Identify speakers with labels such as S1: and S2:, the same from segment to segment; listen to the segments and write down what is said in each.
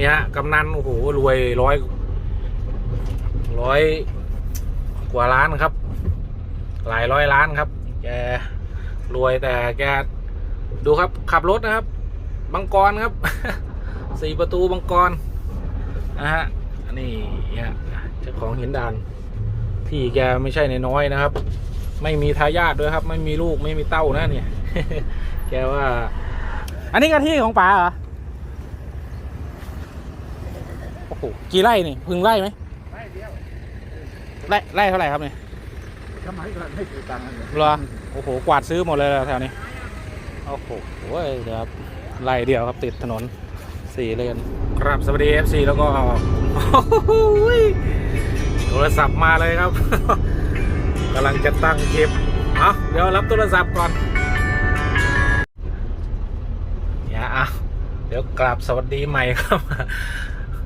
S1: นี่ฮะกำนันโอ้โหรวยร้อยร้อยกว่าล้านครับ หลายร้อยล้านครับ แกรวยแต่แกดูครับ ขับรถนะครับบังกรครับสี่ประตูบังกรนะฮะนี่ฮะเจ้าของหินดานที่แกไม่ใช่ในน้อยนะครับ ไม่มีทายาทด้วยครับ ไม่มีลูกไม่มีเต้านะเนี่ยแกว่า อันนี้กะที่ของป๋าเหรอ โอ้โหกี่ไร่นี่พึงไร่ไหม
S2: ไม่เดียว
S1: ไร่ไร่เท่าไหร่ครับเนี่ย
S2: ทำไมก่อนไม่ถือตังค์กันเลย
S1: เหรอโอ้โหกวาดซื้อหมดเลยเหรอแถวนี้โอ้โหเว้ยเดี๋ยวครับไล่เดียวครับติดถนนสี่เลนครับสวัสดี FC แล้วก็โอ้ยโทรศัพท์มาเลยครับกำลังจะตั้งคลิปเอาเดี๋ยวรับโทรศัพท์ก่อนเนี่ยอะเดี๋ยวกลับสวัสดีใหม่ครับ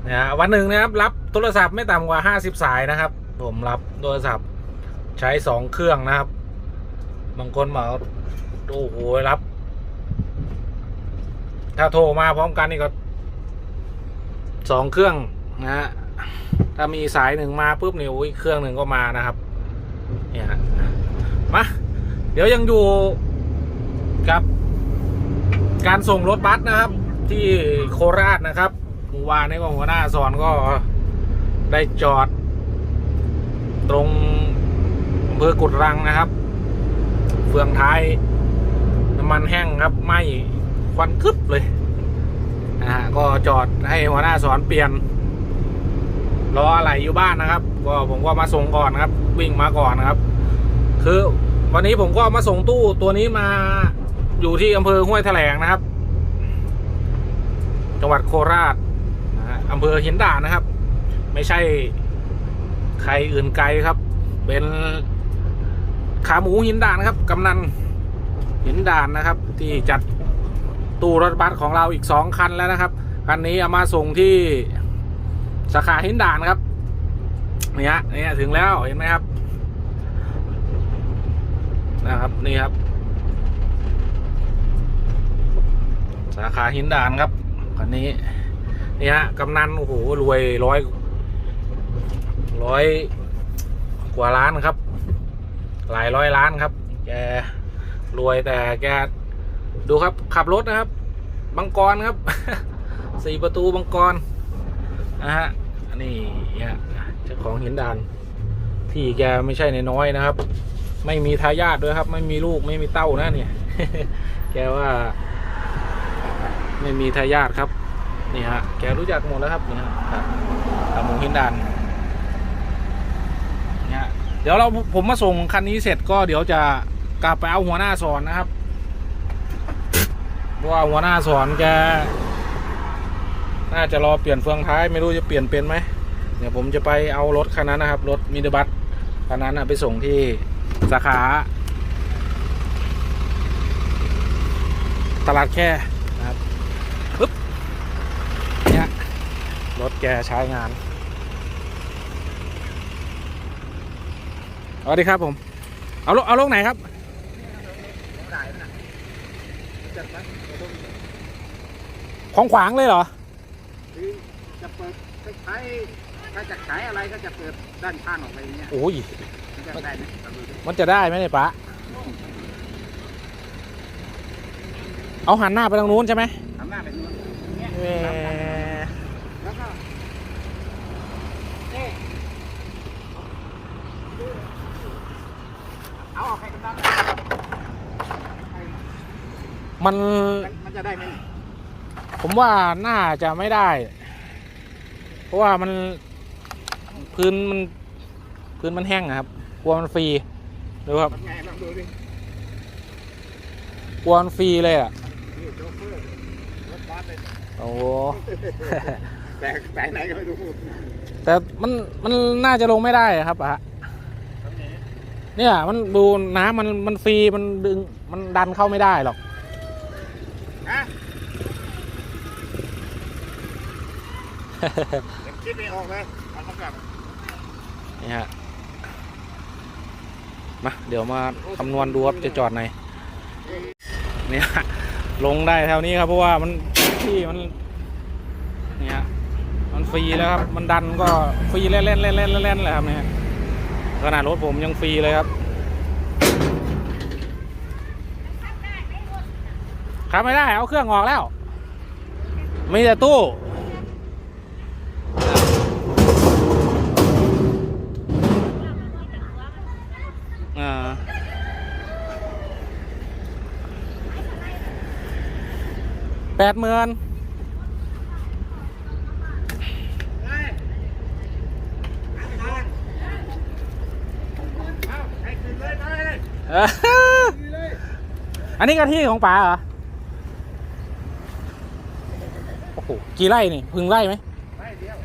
S1: นี่ยวันหนึ่งนะครับ รับโทรศัพท์ไม่ต่ำกว่า 50 สายนะครับ ผมรับโทรศัพท์ใช้สองเครื่องนะครับ บางคนบอกโอ้โหรับ ถ้าโทรมาพร้อมกันนี่ก็สองเครื่องนะฮะถ้ามีสายหนึ่งมาปุ๊บนี่โอ้ยเครื่องหนึ่งก็มานะครับเนี่ยฮะมาเดี๋ยวยังอยู่กับการส่งรถบัสนะครับ ที่โคราชนะครับ เมื่อวานนี้ก็หัวหน้าสอนก็ได้จอด ตรงอำเภอกุดรังนะครับ เฟืองท้ายน้ำมันแห้งครับไหมควันกึบเลยนะฮะก็จอดให้หัวหน้าสอนเปลี่ยนล้ออะไรอยู่บ้านนะครับ ก็ผมก็มาส่งก่อนครับ วิ่งมาก่อนนะครับ คือวันนี้ผมก็มาส่งตู้ตัวนี้มาอยู่ที่อำเภอห้วยแถลงนะครับ จังหวัดโคราช อำเภอหินด่านนะครับ ไม่ใช่ใครอื่นไกลครับ เป็นขาหมูหินด่านนะครับกำนันหินด่านนะครับ ที่จัดตู้รถบัสของเราอีกสองคันแล้วนะครับคันนี้เอามาส่งที่สาขาหินด่านครับเนี่ยเนี่ยถึงแล้วเห็นไหมครับนะครับนี่ครับ สาขาหินด่านครับคันนี้ นี่ฮะกำนันโอ้โหรวยร้อยร้อยกว่าล้านครับ หลายร้อยล้านครับ แกรวยแต่แกดูครับขับรถนะครับบังกรครับสี่ประตูบังกรนะฮะนี่ฮะเจ้าของหินดานที่แกไม่ใช่ในน้อยนะครับ ไม่มีทายาทด้วยครับ ไม่มีลูกไม่มีเต้านะเนี่ย แกว่า ไม่มีทายาทครับ นี่ฮะแกรู้จักหมดแล้วครับนี่ฮะครับหมูหินดานเนี่ยเดี๋ยวเราผมมาส่งคันนี้เสร็จก็เดี๋ยวจะกลับไปเอาหัวหน้าสอนนะครับเพราะว่าหัวหน้าสอนแกน่าจะรอเปลี่ยนเฟืองท้ายไม่รู้จะเปลี่ยนเป็นไหมเดี๋ยวผมจะไปเอารถคันนั้นนะครับ รถมินิบัสคันนั้นไปส่งที่สาขา ตลาดแค่นะครับปึ๊บเนี่ยร ถแกใช้งานสวัสดีครับผม เอาลงเอาลงไหนครับ
S2: ได้นะจัดไป
S1: ของขวางเลยเหรอ
S2: คือจะเปิดคล้ายๆถ้าจะขายอะไรก็จะเปิดด้านข้างออกไปอย่างเงี้ย
S1: โอ้ย
S2: มันจะได้ไหมลองดูดิ
S1: มันจะได้ไหมเนี่ยปะเอาหันหน้าไปทางนู้นใช่ไหม
S2: ทำหน้าแบบนู้นอย่างเงี้ย
S1: เอ่อ
S2: แล้วก็นี่เอาออกให้กำลัง
S1: มัน
S2: มันจะได้ไหม
S1: ผมว่าน่าจะไม่ได้ เพราะว่ามันพื้นมันพื้นมันแห้งอะครับกลัวมันฟรีดูครับ
S2: ทำไงลองดูดิ
S1: กลัวมันฟรีเลยอะ
S2: นี่โชเฟอร์รถบัสเลย
S1: โอ้โห
S2: แต่แต่ไหนก็ไม่รู้
S1: แต่มันมันน่าจะลงไม่ได้อะครับอะ
S2: ทำไง
S1: เนี่ยมันดูน้ำมันมันฟรีมันดึงมันดันเข้าไม่ได้หรอก
S2: ฮะยัง คิดไม่ออกเลยเอามากลับ
S1: นี่ฮะมาเดี๋ยวมาคำนวณดูว่าจะจอดไหนเนี่ยลงได้แถวนี้ครับเพราะว่ามันที่มันเนี่ยฟรีแล้วครับ มันดันก็ฟรีเล่นเล่นเล่นเล่นเล่นเลยครับเนี่ยขนาดรถผมยังฟรีเลยครับขับไม่ได้เอาเครื่องออกแล้ว มีแต่ตู้ แปดหมื่น
S2: อันนี้
S1: กะที่ของป๋าเหรอ โอ้โห กี่ไร่นี่ พึงไร่ไหม
S2: ไปเดียว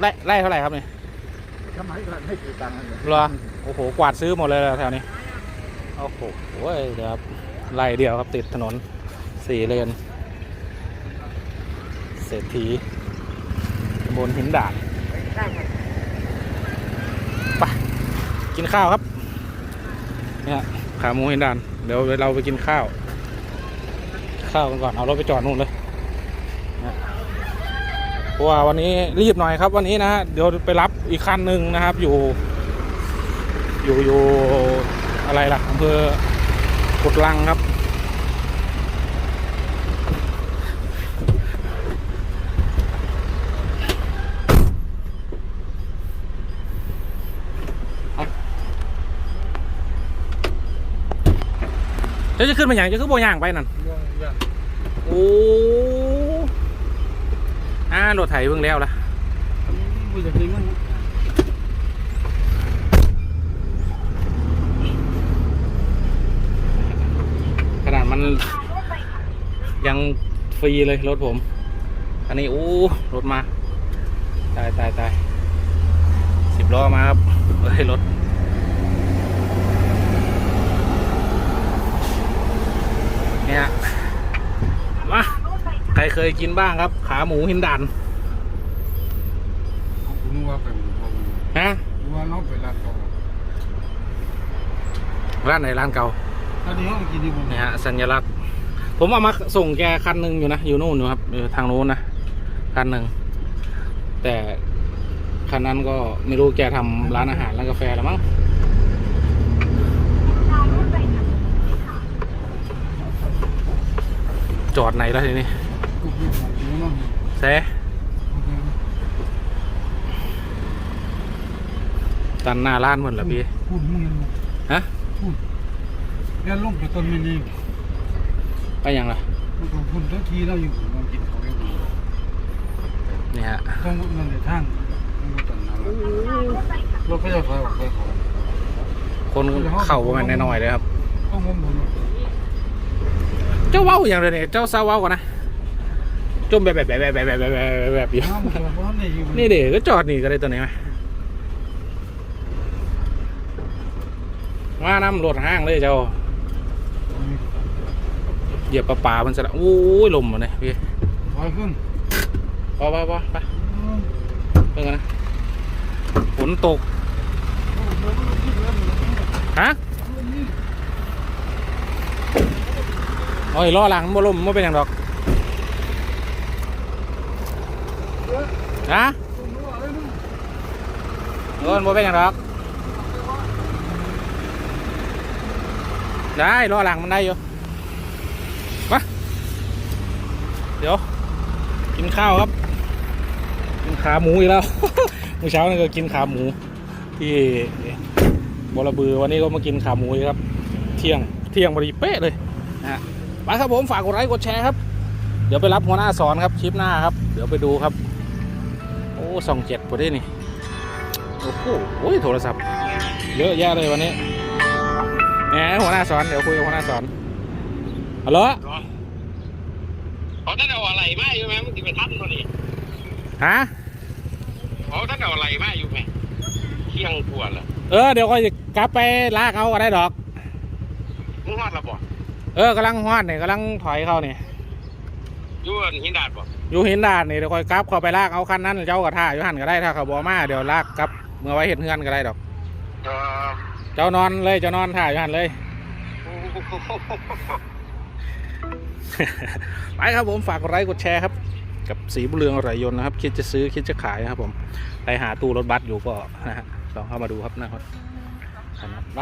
S1: ไร่ไร่เท่าไหร่ครับเนี่ย
S2: ทำไมก่อนให้กี่ตังค์เลย
S1: เหรอ โอ้โห กวาดซื้อหมดเลยแถวนี้ โอ้โหโอ้ยเดี๋ยวครับไร่เดียวครับติดถนนสี่เลน เศรษฐีบนหินดาด
S2: ไปข้างกัน
S1: ไปกินข้าวครับเนี่ยขาหมูหินดานเดี๋ยวเราไปกินข้าว ข้าวกันก่อนเอารถไปจอดนู่นเลยนะเพราะว่าวันนี้รีบหน่อยครับวันนี้นะฮะเดี๋ยวไปรับอีกคันหนึ่งนะครับ อยู่ อยู่อยู่อะไรล่ะอำเภอกุดลังครับ เจ้าจะขึ้นมาอย่างจะขึ้นโบย่างไปนั่น
S2: ย่องย่อง
S1: โอ้อ่ารถไถเพิ่งแล้วล่ะขนาดมันยังฟรีเลยรถผม อันนี้โอ้รถมา ตายตายตายสิบล้อมาครับเฮ้ยรถ เนี่ยมาใครเคยกินบ้างครับ ขาหมูหินดัน
S2: กูนึกว่าเป็นพวก
S1: ฮะ
S2: นึกว่าน้องเป็นร้านเก่า
S1: ร้านไหนร้านเก่า
S2: ตอนนี้ห้องกินที่ผม
S1: เนี่ยฮะสัญลักษณ์ ผมเอามาส่งแกคันหนึ่งอยู่นะอยู่นู่นอยู่ครับอยู่ทางโน้นนะคันหนึ่งแต่คันนั้นก็ไม่รู้แกทำร้านอาหารร้านกาแฟแล้วมั้ง อดไหนแล้วทีนี้
S2: กูกินของกูเนาะ
S1: แซตันหน้าร้านหมดแล้วพี่
S2: พูดมึงยัง
S1: ฮะ
S2: พูดแค่ลงไปต้นมินี
S1: ไปยังล่ะ
S2: มันก็พูดทั้งทีเราอยู่มันกินของอยู่
S1: นี่ฮะ
S2: ต้องนั่นในทางมันก็ต้นน้ำรถก็จะถอยออกไปของ
S1: คนเข่าประมาณน้อยๆเลยครับ
S2: ต้องงมผม
S1: เจ้าเว้าอย่างเดียวเนี่ยเจ้าเศร้าเว้าก่อนนะจมแบบแบบแบบแบบแบบแบบแบบแบบ
S2: อยู่
S1: นี่เด็กก็จอดนี่ก็ได้ตัวนี้ไหมว่านำรถห้างเลยเจ้าเหยียบปลาปลามันจะละโอ้ยลมมาเลยพี่
S2: ถอยขึ้น
S1: พอพอพอไปเพิ่งกันนะฝนตกฮะ โอ้ยล้อหลังมันบ่ลมมันเป็นอย่างดอกฮะเออมันบ่เป็นอย่างดอก ได้ล้อหลังมันได้อยู่มาเดี๋ยว กินข้าวครับ กินขาหมูอีกแล้วเมื่อเช้านี่ก็กินขาหมู ที่บอระบือวันนี้ก็มากินขาหมูอีกครับ เที่ยงเที่ยงพอดีเป๊ะเลยนะฮะ ไปครับผมฝากกดไลค์กดแชร์ครับ เดี๋ยวไปรับหัวหน้าสอนครับคลิปหน้าครับ เดี๋ยวไปดูครับ โอ้สองเจ็ดพอดีนี่โอ้โหโอ้ยโทรศัพท์ เยอะแยะเลยวันนี้แหมหัวหน้าสอนเดี๋ยวคุยกับหัวหน้าสอนฮัลโหล
S3: เขาท่านเอาอะไรมาอยู่ไหมมึงจะไปทันตัวนี้
S1: ฮะ
S3: เขาท่านเอาอะไรมาอยู่ไหมเที่ยงกว่าละ
S1: เออเดี๋ยวก็จะกลับไปลากเขาก็ได้ดอก
S3: มึงฮอดละบ่
S1: เออกำลังฮอดเนี่ยกำลังถอยเขาเนี่ย
S3: อยู่อันหินดาดบ่
S1: อยู่หินดานนี่เดี๋ยวคอยกลับเขาไปลากเอาคันนั้นเจ้ากับท่าอยู่หันก็ได้ถ้าเขาบอมาเดี๋ยวลากกลับเมื่อไว้เห็นเฮือนก็ได้ดอก
S3: เออ
S1: เจ้านอนเลยเจ้านอนท่าอยู่หันเลยไปครับผมฝากกดไลค์กดแชร์ครับ กับสีบุญเรืองอร่อยยนต์นะครับ คิดจะซื้อคิดจะขายนะครับผมใครหาตู้รถบัสอยู่ก็นะฮะลองเข้ามาดูครับนะครับไป